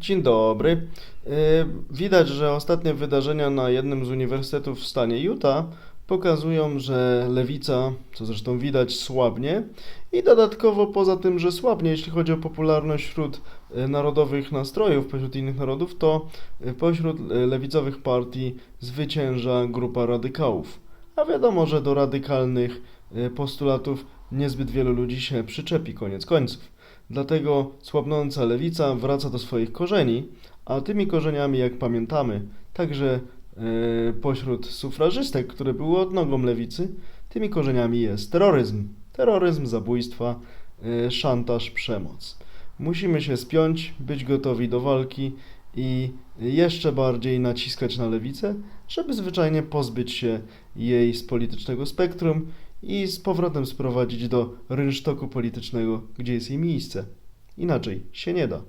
Dzień dobry. Yy, Widać, że ostatnie wydarzenia na jednym z uniwersytetów w stanie Utah pokazują, że lewica, co zresztą widać, słabnie i dodatkowo poza tym, że słabnie, jeśli chodzi o popularność wśród yy, narodowych nastrojów, pośród innych narodów, to yy, pośród lewicowych partii zwycięża grupa radykałów. A wiadomo, że do radykalnych postulatów niezbyt wielu ludzi się przyczepi koniec końców. Dlatego słabnąca lewica wraca do swoich korzeni, a tymi korzeniami, jak pamiętamy, także e, pośród sufrażystek, które były odnogą lewicy, tymi korzeniami jest terroryzm. Terroryzm, zabójstwa, e, szantaż, przemoc. Musimy się spiąć, być gotowi do walki i jeszcze bardziej naciskać na lewicę, żeby zwyczajnie pozbyć się jej z politycznego spektrum i z powrotem sprowadzić do rynsztoku politycznego, gdzie jest jej miejsce. Inaczej się nie da.